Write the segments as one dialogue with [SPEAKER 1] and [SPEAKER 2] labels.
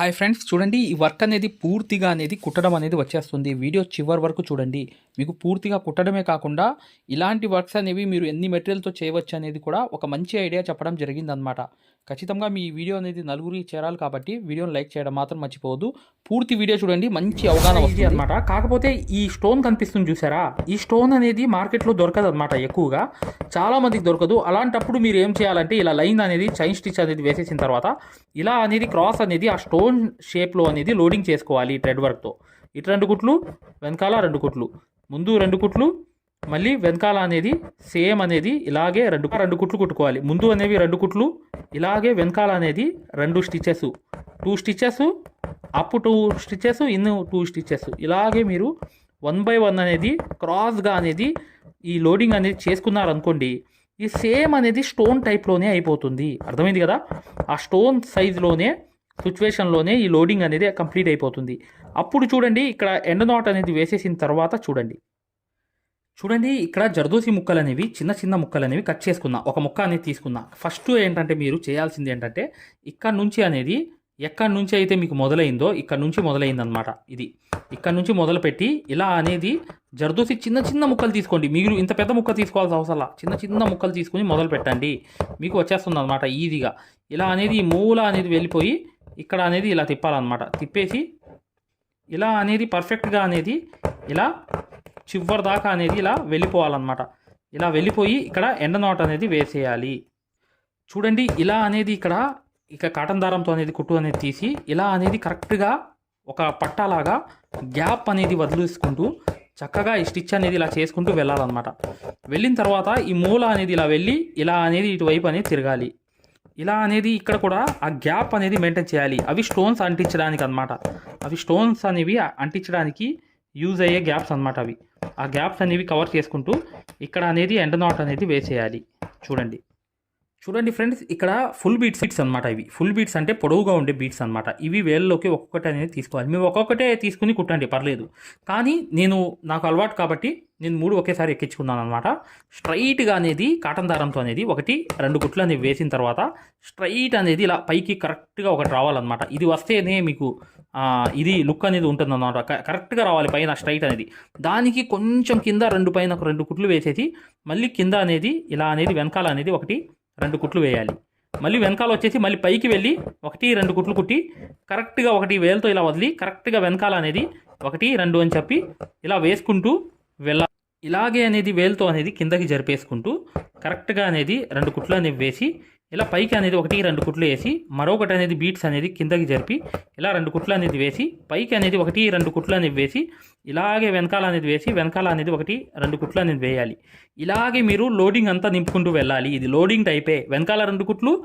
[SPEAKER 1] Hi friends చూడండి ఈ work అనేది పూర్తిగా అనేది కుట్టడం అనేది వచ్చేస్తుంది. వీడియో చివరి వరకు చూడండి. మీకు పూర్తిగా కుట్టడమే కాకుండా ఇలాంటి వర్క్స్ అనేవి మీరు ఎన్ని మెటీరియల్తో చేయవచ్చు అనేది కూడా ఒక మంచి ఐడియా చెప్పడం జరిగిందనమాట ఖచ్చితంగా మీ వీడియో అనేది నలుగురికి చేరాలి కాబట్టి వీడియోని లైక్ చేయడం మాత్రం మర్చిపోవద్దు. పూర్తి వీడియో చూడండి మంచి అవగాహన వస్తుంది. అనమాట కాకపోతే ఈ స్టోన్ కనిపిస్తుంది చూసారా? ఈ స్టోన్ అనేది మార్కెట్లో దొరకదు అనమాట ఎక్కువగా. చాలా మందికి దొరకదు. అలాంటప్పుడు మీరు ఏం చేయాలంటే ఇలా లైన్ అనేది చైన్ స్టిచ్ అనేది వేసేసిన తర్వాత ఇలా అనేది క్రాస్ అనేది ఆ స్టోన్ షేప్లో అనేది లోడింగ్ చేసుకోవాలి ఈ థ్రెడ్ వర్క్తో. ఇటు రెండు కుట్లు వెనకాల రెండు కుట్లు. ముందు రెండు కుట్లు మళ్ళీ వెనకాల అనేది సేమ్ అనేది ఇలాగే రెండు రెండు కుట్లు కుట్టుకోవాలి. ముందు అనేవి రెండు కుట్లు ఇలాగే వెనకాల అనేది రెండు stitches two stitches up two stitches in two stitches ఇలాగే మీరు వన్ బై వన్ అనేది క్రాస్గా అనేది ఈ లోడింగ్ అనేది చేసుకున్నారనుకోండి ఈ సేమ్ అనేది స్టోన్ టైప్లోనే అయిపోతుంది. అర్థమైంది కదా? ఆ స్టోన్ సైజులోనే సిచ్యువేషన్లోనే ఈ లోడింగ్ అనేది కంప్లీట్ అయిపోతుంది. అప్పుడు చూడండి ఇక్కడ ఎండ్ నాట్ అనేది వేసేసిన తర్వాత చూడండి. చూడండి ఇక్కడ జర్దోసి ముక్కలు అనేవి చిన్న చిన్న ముక్కలు అనేవి కట్ చేసుకున్నా ఒక ముక్క అనేది తీసుకున్నా. ఫస్ట్ ఏంటంటే మీరు చేయాల్సింది ఏంటంటే ఇక్కడ నుంచి అనేది ఎక్కడి నుంచి అయితే మీకు మొదలైందో ఇక్కడ నుంచి మొదలైందనమాట ఇది. ఇక్కడ నుంచి మొదలుపెట్టి ఇలా అనేది జర్దోసి చిన్న చిన్న ముక్కలు తీసుకోండి. మీరు ఇంత పెద్ద ముక్క తీసుకోవాల్సిన అవసరం చిన్న చిన్న ముక్కలు తీసుకుని మొదలు పెట్టండి. మీకు వచ్చేస్తుంది అనమాట ఈజీగా. ఇలా అనేది మూల అనేది వెళ్ళిపోయి ఇక్కడ అనేది ఇలా తిప్పాలన్నమాట. తిప్పేసి ఇలా అనేది పర్ఫెక్ట్గా అనేది ఇలా చివరి దాకా అనేది ఇలా వెళ్ళిపోవాలన్నమాట. ఇలా వెళ్ళిపోయి ఇక్కడ ఎండ నాట్ అనేది వేసేయాలి. చూడండి ఇలా అనేది ఇక్కడ ఇక కాటన్ దారంతో అనేది కుట్టు అనేది తీసి ఇలా అనేది కరెక్ట్గా ఒక పట్టాలాగా గ్యాప్ అనేది వదిలేసుకుంటూ చక్కగా ఈ స్టిచ్ అనేది ఇలా చేసుకుంటూ వెళ్ళాలన్నమాట. వెళ్ళిన తర్వాత ఈ మూల అనేది ఇలా వెళ్ళి ఇలా అనేది ఇటువైపు అనేది తిరగాలి. ఇలా అనేది ఇక్కడ కూడా ఆ గ్యాప్ అనేది మెయింటైన్ చేయాలి. అవి స్టోన్స్ అంటించడానికి అన్నమాట అవి స్టోన్స్ అనేవి అంటించడానికి యూజ్ అయ్యే గ్యాప్స్ అన్నమాట అవి. ఆ గ్యాప్స్ అనేవి కవర్ చేసుకుంటూ ఇక్కడ అనేది ఎండ్ నాట్ అనేది వేసేయాలి. చూడండి. చూడండి ఫ్రెండ్స్ ఇక్కడ ఫుల్ బీట్స్ బీట్స్ అనమాట ఇవి. ఫుల్ బీట్స్ అంటే పొడవుగా ఉండే బీట్స్ అనమాట ఇవి వేళ్ళలోకి ఒక్కొక్కటి అనేది తీసుకోవాలి. మేము ఒక్కొక్కటే తీసుకుని కుట్టండి పర్లేదు. కానీ నేను నాకు అలవాటు కాబట్టి నేను మూడు ఒకేసారి ఎక్కించుకున్నాను అనమాట స్ట్రైట్గా అనేది కాటన్ దారంతో అనేది ఒకటి రెండు కుట్లు అనేవి వేసిన తర్వాత స్ట్రైట్ అనేది ఇలా పైకి కరెక్ట్గా ఒకటి రావాలన్నమాట. ఇది వస్తేనే మీకు ఇది లుక్ అనేది ఉంటుంది అనమాట కరెక్ట్గా రావాలి పైన స్ట్రైట్ అనేది. దానికి కొంచెం కింద రెండు పైన ఒక రెండు కుట్లు వేసేసి మళ్ళీ కింద అనేది ఇలా అనేది వెనకాల అనేది ఒకటి రెండు కుట్లు వేయాలి. మళ్ళీ వెనకాల వచ్చేసి మళ్ళీ పైకి వెళ్ళి ఒకటి రెండు కుట్లు కుట్టి కరెక్ట్గా ఒకటి వేలతో ఇలా వదిలి కరెక్ట్గా వెనకాల అనేది ఒకటి రెండు అని చెప్పి ఇలా వేసుకుంటూ వెళ్ళ ఇలాగే అనేది వేలుతో అనేది కిందకి జరిపేసుకుంటూ కరెక్ట్గా అనేది రెండు కుట్లు అనేవి వేసి ఇలా పైకి అనేది ఒకటి రెండు కుట్లు వేసి మరొకటి అనేది బీట్స్ అనేది కిందకి జరిపి ఇలా రెండు కుట్లు అనేది వేసి పైకి అనేది ఒకటి రెండు కుట్లు అనేవి వేసి ఇలాగే వెనకాల అనేది వేసి వెనకాల అనేది ఒకటి రెండు కుట్లు అనేది వేయాలి. ఇలాగే మీరు లోడింగ్ అంతా నింపుకుంటూ వెళ్ళాలి. ఇది లోడింగ్ టైపే వెనకాల రెండు కుట్లు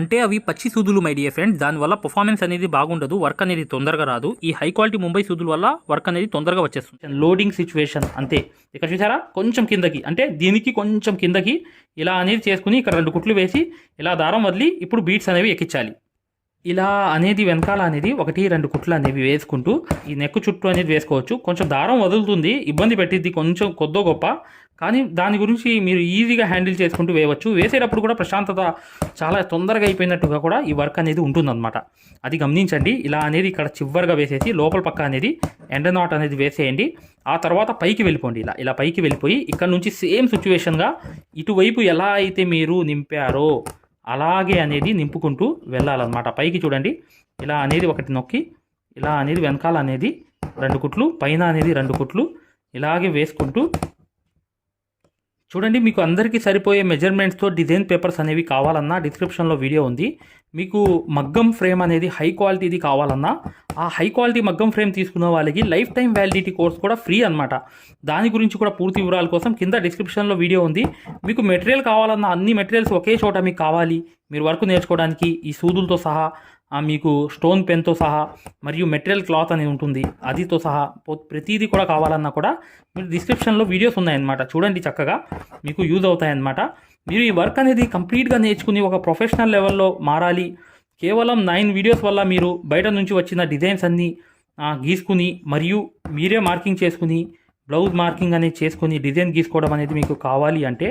[SPEAKER 1] అంటే అవి పచ్చి సూదులు మై డియర్ ఫ్రెండ్స్ దానివల్ల పర్ఫార్మెన్స్ అనేది బాగుండదు వర్క్ అనేది తొందరగా రాదు. ఈ హై క్వాలిటీ ముంబై సూదుల వల్ల వర్క్ అనేది తొందరగా వచ్చేస్తుంది. లోడింగ్ సిచ్యువేషన్ అంతే. ఇక్కడ చూసారా కొంచెం కిందకి అంటే దీనికి కొంచెం కిందకి ఇలా అనేది చేసుకుని ఇక్కడ రెండు కుట్లు వేసి ఇలా దారం వదిలి ఇప్పుడు బీట్స్ అనేవి ఎక్కించాలి. ఇలా అనేది వెనకాల అనేది ఒకటి రెండు కుట్లు అనేవి వేసుకుంటూ ఈ నెక్ చుట్టూ అనేది వేసుకోవచ్చు. కొంచెం దారం వదులుతుంది ఇబ్బంది పెట్టిద్ది కొంచెం కొద్దో గొప్ప. కానీ దాని గురించి మీరు ఈజీగా హ్యాండిల్ చేసుకుంటూ వేయవచ్చు. వేసేటప్పుడు కూడా ప్రశాంతత చాలా తొందరగా అయిపోయినట్టుగా కూడా ఈ వర్క్ అనేది ఉంటుందన్నమాట. అది గమనించండి. ఇలా అనేది ఇక్కడ చివరిగా వేసేసి లోపల పక్క అనేది ఎండ నాట్ అనేది వేసేయండి. ఆ తర్వాత పైకి వెళ్ళిపోండి ఇలా. ఇలా పైకి వెళ్ళిపోయి ఇక్కడ నుంచి సేమ్ సిచ్యువేషన్గా ఇటువైపు ఎలా అయితే మీరు నింపారో అలాగే అనేది నింపుకుంటూ వెళ్ళాలన్నమాట. పైకి చూడండి. ఇలా అనేది ఒకటి నొక్కి ఇలా అనేది వెనకాల అనేది రెండు కుట్లు పైన అనేది రెండు కుట్లు ఇలాగే వేసుకుంటూ చూడండి మీకు అందరికీ సరిపోయే మెజర్మెంట్స్తో డిజైన్ పేపర్స్ అనేవి కావాలన్నా డిస్క్రిప్షన్లో వీడియో ఉంది. మీకు మగ్గం ఫ్రేమ్ అనేది హై క్వాలిటీది కావాలన్నా ఆ హై క్వాలిటీ మగ్గం ఫ్రేమ్ తీసుకున్న వాళ్ళకి లైఫ్ టైం వ్యాలిడిటీ కోర్స్ కూడా ఫ్రీ అనమాట దాని గురించి కూడా పూర్తి వివరాల కోసం కింద డిస్క్రిప్షన్లో వీడియో ఉంది. మీకు మెటీరియల్ కావాలన్నా అన్ని మెటీరియల్స్ ఒకే చోట మీకు కావాలి. మీరు వర్క్ నేర్చుకోవడానికి ఈ సూదులతో సహా మీకు స్టోన్ పెన్తో సహా మరియు మెటీరియల్ క్లాత్ అనేది ఉంటుంది. అదితో సహా ప్రతిదీ కూడా కావాలన్నా కూడా మీరు డిస్క్రిప్షన్లో వీడియోస్ ఉన్నాయన్నమాట. చూడండి చక్కగా. మీకు యూజ్ అవుతాయన్నమాట. మీరు ఈ వర్క్ అనేది కంప్లీట్గా నేర్చుకుని ఒక ప్రొఫెషనల్ లెవెల్లో మారాలి. కేవలం నైన్ వీడియోస్ వల్ల మీరు బయట నుంచి వచ్చిన డిజైన్స్ అన్నీ గీసుకుని మరియు మీరే మార్కింగ్ చేసుకుని బ్లౌజ్ మార్కింగ్ అనేది చేసుకుని డిజైన్ గీసుకోవడం అనేది మీకు కావాలి అంటే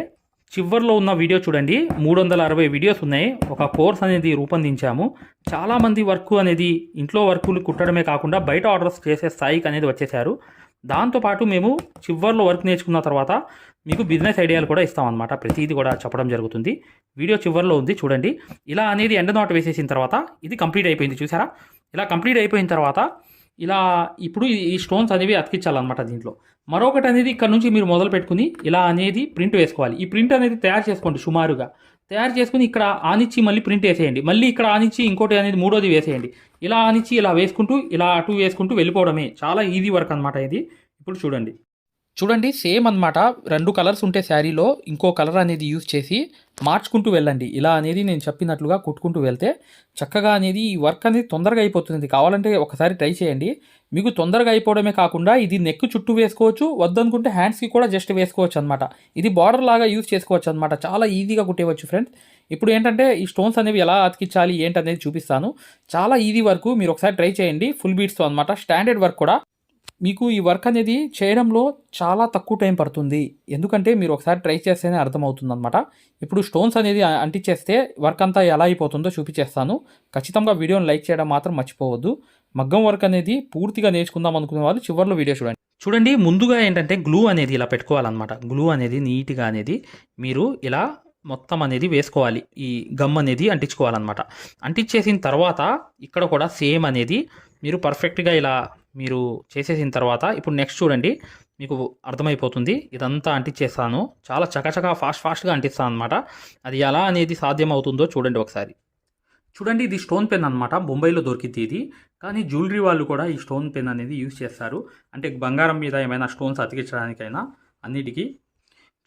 [SPEAKER 1] చివర్లో ఉన్న వీడియో చూడండి. మూడు వందల అరవై వీడియోస్ ఉన్నాయి. ఒక కోర్స్ అనేది రూపొందించాము. చాలామంది వర్క్ అనేది ఇంట్లో వర్కులు కుట్టడమే కాకుండా బయట ఆర్డర్స్ చేసే స్థాయికి అనేది వచ్చేసారు దాంతోపాటు మేము చివర్లో వర్క్ నేర్చుకున్న తర్వాత మీకు బిజినెస్ ఐడియాలు కూడా ఇస్తామన్నమాట. ప్రతిదీ కూడా చెప్పడం జరుగుతుంది. వీడియో చివర్లో ఉంది చూడండి. ఇలా అనేది ఎండ నాట్ వేసేసిన తర్వాత ఇది కంప్లీట్ అయిపోయింది చూసారా? ఇలా కంప్లీట్ అయిపోయిన తర్వాత ఇలా ఇప్పుడు ఈ- స్టోన్స్ అనేవి అతికించాలన్నమాట దీంట్లో. మరొకటి అనేది ఇక్కడ నుంచి మీరు మొదలు పెట్టుకుని ఇలా అనేది ప్రింట్ వేసుకోవాలి. ఈ ప్రింట్ అనేది తయారు చేసుకోండి సుమారుగా. తయారు చేసుకుని ఇక్కడ ఆనిచ్చి మళ్ళీ ప్రింట్ వేసేయండి. మళ్ళీ ఇక్కడ ఆనిచ్చి ఇంకోటి అనేది మూడోది వేసేయండి. ఇలా ఆనిచ్చి ఇలా వేసుకుంటూ ఇలా అటు వేసుకుంటూ వెళ్ళిపోవడమే. చాలా ఈజీ వర్క్ అనమాట ఇది. ఇప్పుడు చూడండి. చూడండి సేమ్ అనమాట రెండు కలర్స్ ఉంటే శారీలో ఇంకో కలర్ అనేది యూజ్ చేసి మార్చుకుంటూ వెళ్ళండి. ఇలా అనేది నేను చెప్పినట్లుగా కుట్టుకుంటూ వెళ్తే చక్కగా అనేది ఈ వర్క్ అనేది తొందరగా అయిపోతుంది. కావాలంటే ఒకసారి ట్రై చేయండి. మీకు తొందరగా అయిపోవడమే కాకుండా ఇది నెక్ చుట్టూ వేసుకోవచ్చు వద్దనుకుంటే హ్యాండ్స్కి కూడా జస్ట్ వేసుకోవచ్చు అనమాట ఇది బార్డర్ లాగా యూజ్ చేసుకోవచ్చు అనమాట చాలా ఈజీగా కుట్టేవచ్చు ఫ్రెండ్స్ ఇప్పుడు ఏంటంటే ఈ స్టోన్స్ అనేవి ఎలా అతికించాలి ఏంటనేది చూపిస్తాను. చాలా ఈజీ వర్క్ మీరు ఒకసారి ట్రై చేయండి. ఫుల్ బీట్స్తో అనమాట స్టాండర్డ్ వర్క్ కూడా. మీకు ఈ వర్క్ అనేది చేయడంలో చాలా తక్కువ టైం పడుతుంది. ఎందుకంటే మీరు ఒకసారి ట్రై చేస్తేనే అర్థమవుతుంది అనమాట ఇప్పుడు స్టోన్స్ అనేది అంటించేస్తే వర్క్ అంతా ఎలా అయిపోతుందో చూపించేస్తాను. ఖచ్చితంగా వీడియోని లైక్ చేయడం మాత్రం మర్చిపోవద్దు. మగ్గం వర్క్ అనేది పూర్తిగా నేర్చుకుందాం అనుకునే వాళ్ళు చివరిలో వీడియో చూడండి. చూడండి ముందుగా ఏంటంటే గ్లూ అనేది ఇలా పెట్టుకోవాలన్నమాట. గ్లూ అనేది నీట్గా అనేది మీరు ఇలా మొత్తం అనేది వేసుకోవాలి. ఈ గమ్ అనేది అంటించుకోవాలన్నమాట. అంటించేసిన తర్వాత ఇక్కడ కూడా సేమ్ అనేది మీరు పర్ఫెక్ట్గా ఇలా మీరు చేసేసిన తర్వాత ఇప్పుడు నెక్స్ట్ చూడండి మీకు అర్థమైపోతుంది ఇదంతా అంటించేస్తాను. చాలా చకచకా ఫాస్ట్ ఫాస్ట్గా అంటిస్తాను అనమాట అది ఎలా అనేది సాధ్యం అవుతుందో చూడండి ఒకసారి. చూడండి ఇది స్టోన్ పెన్ అనమాట బొంబాయిలో దొరికింది ఇది. కానీ జ్యువెలరీ వాళ్ళు కూడా ఈ స్టోన్ పెన్ అనేది యూజ్ చేస్తారు. అంటే బంగారం మీద ఏమైనా స్టోన్స్ అతికించడానికైనా అన్నిటికీ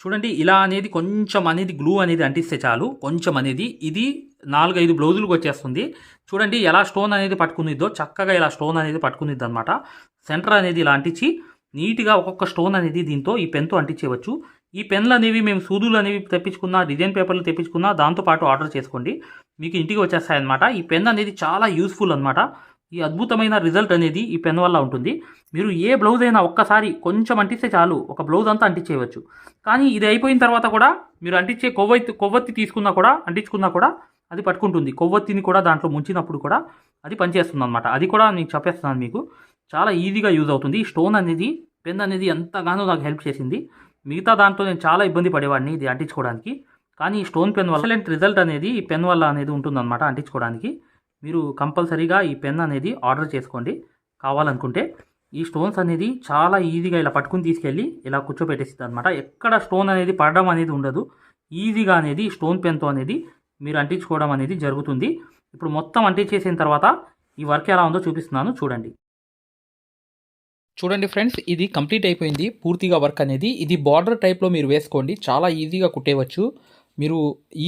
[SPEAKER 1] చూడండి ఇలా అనేది కొంచెం అనేది గ్లూ అనేది అంటిస్తే చాలు కొంచెం అనేది. ఇది నాలుగైదు బ్లౌజులకు వచ్చేస్తుంది. చూడండి ఎలా స్టోన్ అనేది పట్టుకునిద్దో చక్కగా ఇలా స్టోన్ అనేది పట్టుకునిద్ది అనమాట సెంటర్ అనేది ఇలా అంటించి నీట్గా ఒక్కొక్క స్టోన్ అనేది దీంతో ఈ పెన్తో అంటించేవచ్చు ఈ పెన్లు అనేవి మేము సూదులు అనేవి తెప్పించుకున్నా డిజైన్ పేపర్లు తెప్పించుకున్నా దాంతోపాటు ఆర్డర్ చేసుకోండి. మీకు ఇంటికి వచ్చేస్తాయన్నమాట. ఈ పెన్ అనేది చాలా యూస్ఫుల్ అనమాట ఈ అద్భుతమైన రిజల్ట్ అనేది ఈ పెన్ వల్ల ఉంటుంది. మీరు ఏ బ్లౌజ్ అయినా ఒక్కసారి కొంచెం అంటిస్తే చాలు ఒక బ్లౌజ్ అంతా అంటించేయవచ్చు. కానీ ఇది అయిపోయిన తర్వాత కూడా మీరు అంటించే కొవ్వొత్తి కొవ్వొత్తి తీసుకున్నా కూడా అంటించుకున్నా కూడా అది పట్టుకుంటుంది. కొవ్వొత్తిని కూడా దాంట్లో ముంచినప్పుడు కూడా అది పనిచేస్తుంది అనమాట అది కూడా నేను చెప్పేస్తున్నాను మీకు. చాలా ఈజీగా యూజ్ అవుతుంది. ఈ స్టోన్ అనేది పెన్ అనేది ఎంతగానో నాకు హెల్ప్ చేసింది. మిగతా దాంట్లో నేను చాలా ఇబ్బంది పడేవాడిని ఇది అంటించుకోవడానికి. కానీ ఈ స్టోన్ పెన్ వల్ల ఎక్సలెంట్ రిజల్ట్ అనేది ఈ పెన్ వల్ల అనేది ఉంటుందన్నమాట అంటించుకోవడానికి. మీరు కంపల్సరీగా ఈ పెన్ అనేది ఆర్డర్ చేసుకోండి. కావాలనుకుంటే ఈ స్టోన్స్ అనేది చాలా ఈజీగా ఇలా పట్టుకుని తీసుకెళ్ళి ఇలా కూర్చోపెట్టేస్తుంది అనమాట ఎక్కడ స్టోన్ అనేది పడడం అనేది ఉండదు. ఈజీగా అనేది స్టోన్ పెన్తో అనేది మీరు అంటించుకోవడం అనేది జరుగుతుంది. ఇప్పుడు మొత్తం అంటించేసిన తర్వాత ఈ వర్క్ ఎలా ఉందో చూపిస్తున్నాను. చూడండి. చూడండి ఫ్రెండ్స్ ఇది కంప్లీట్ అయిపోయింది. పూర్తిగా వర్క్ అనేది. ఇది బార్డర్ టైప్లో మీరు వేసుకోండి. చాలా ఈజీగా కుట్టేవచ్చు. మీరు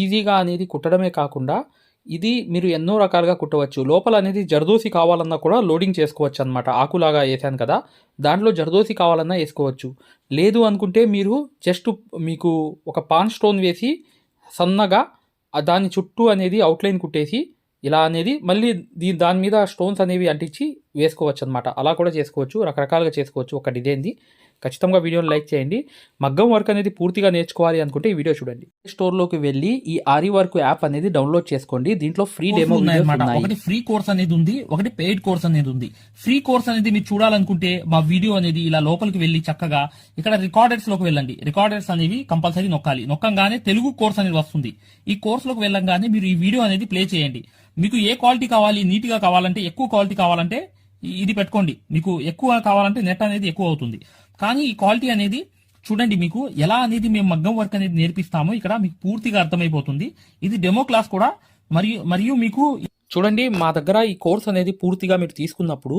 [SPEAKER 1] ఈజీగా అనేది కుట్టడమే కాకుండా ఇది మీరు ఎన్నో రకాలుగా కుట్టవచ్చు. లోపల అనేది జర్దోసి కావాలన్నా కూడా లోడింగ్ చేసుకోవచ్చు అనమాట ఆకులాగా వేసాను కదా దాంట్లో జర్దోసి కావాలన్నా వేసుకోవచ్చు. లేదు అనుకుంటే మీరు జస్ట్ మీకు ఒక పాన్ స్టోన్ వేసి సన్నగా దాని చుట్టూ అనేది అవుట్లైన్ కుట్టేసి ఇలా అనేది మళ్ళీ దీ దాని మీద స్టోన్స్ అనేవి అంటించి వేసుకోవచ్చు అనమాట అలా కూడా చేసుకోవచ్చు. రకరకాలుగా చేసుకోవచ్చు. ఒక డిజైన్ది ఖచ్చితంగా వీడియోని లైక్ చేయండి. మగ్గం వర్క్ అనేది పూర్తిగా నేర్చుకోవాలి అనుకుంటే ఈ వీడియో చూడండి. స్టోర్లోకి వెళ్ళి ఈ ఆరి వర్క్ యాప్ అనేది డౌన్లోడ్ చేసుకోండి. దీంట్లో ఫ్రీ డెమో
[SPEAKER 2] ఒకటి ఫ్రీ కోర్స్ అనేది ఉంది ఒకటి పెయిడ్ కోర్స్ అనేది ఉంది. ఫ్రీ కోర్స్ అనేది మీరు చూడాలనుకుంటే మా వీడియో అనేది ఇలా లోపలికి వెళ్ళి చక్కగా ఇక్కడ రికార్డర్స్లోకి వెళ్ళండి. రికార్డర్స్ అనేవి కంపల్సరీ నొక్కాలి. నొక్కంగానే తెలుగు కోర్స్ అనేది వస్తుంది. ఈ కోర్స్లోకి వెళ్ళంగానే మీరు ఈ వీడియో అనేది ప్లే చేయండి. మీకు ఏ క్వాలిటీ కావాలి నీట్గా కావాలంటే ఎక్కువ క్వాలిటీ కావాలంటే ఇది పెట్టుకోండి. మీకు ఎక్కువ కావాలంటే నెట్ అనేది ఎక్కువ అవుతుంది. కానీ ఈ క్వాలిటీ అనేది చూడండి మీకు ఎలా అనేది మేము మగ్గం వర్క్ అనేది నేర్పిస్తామో ఇక్కడ మీకు పూర్తిగా అర్థమైపోతుంది. ఇది డెమో క్లాస్ కూడా. మరియు మరియు మీకు
[SPEAKER 1] చూడండి మా దగ్గర ఈ కోర్స్ అనేది పూర్తిగా మీరు తీసుకున్నప్పుడు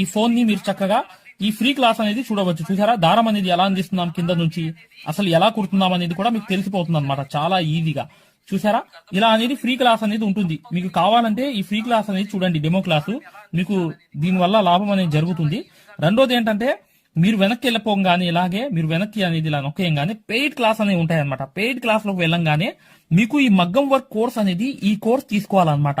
[SPEAKER 2] ఈ ఫోన్ని మీరు చక్కగా ఈ ఫ్రీ క్లాస్ అనేది చూడవచ్చు. చూసారా? దారం అనేది ఎలా అందిస్తున్నాం కింద నుంచి? అసలు ఎలా కుడుతున్నాం అనేది కూడా మీకు తెలిసిపోతుంది అనమాట చాలా ఈజీగా. చూసారా? ఇలా అనేది ఫ్రీ క్లాస్ అనేది ఉంటుంది. మీకు కావాలంటే ఈ ఫ్రీ క్లాస్ అనేది చూడండి డెమో క్లాసు. మీకు దీనివల్ల లాభం అనేది జరుగుతుంది. రెండోది ఏంటంటే మీరు వెనక్కి వెళ్ళిపోగానే ఇలాగే మీరు వెనక్కి అనేది ఇలా నొక్కేయంగానే పెయిడ్ క్లాస్ అనేవి ఉంటాయన్నమాట. పెయిడ్ క్లాస్లోకి వెళ్ళంగానే మీకు ఈ మగ్గం వర్క్ కోర్స్ అనేది ఈ కోర్స్ తీసుకోవాలన్నమాట.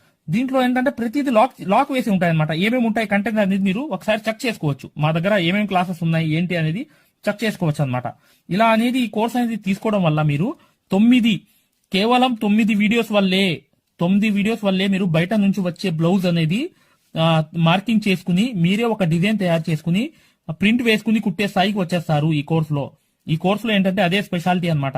[SPEAKER 2] దీంట్లో ఏంటంటే ప్రతిదీ లాక్ లాక్ వేసి ఉంటాయి అనమాట ఏమేమి ఉంటాయి కంటెంట్ అనేది మీరు ఒకసారి చెక్ చేసుకోవచ్చు. మా దగ్గర ఏమేమి క్లాసెస్ ఉన్నాయి ఏంటి అనేది చెక్ చేసుకోవచ్చు అనమాట ఇలా అనేది ఈ కోర్స్ అనేది తీసుకోవడం వల్ల మీరు తొమ్మిది కేవలం తొమ్మిది వీడియోస్ వల్లే తొమ్మిది వీడియోస్ వల్లే మీరు బయట నుంచి వచ్చే బ్లౌజ్ అనేది మార్కింగ్ చేసుకుని మీరే ఒక డిజైన్ తయారు చేసుకుని ప్రింట్ వేసుకుని కుట్టే స్థాయికి వచ్చేస్తారు ఈ కోర్సులో ఈ కోర్సులో ఏంటంటే అదే స్పెషాలిటీ అనమాట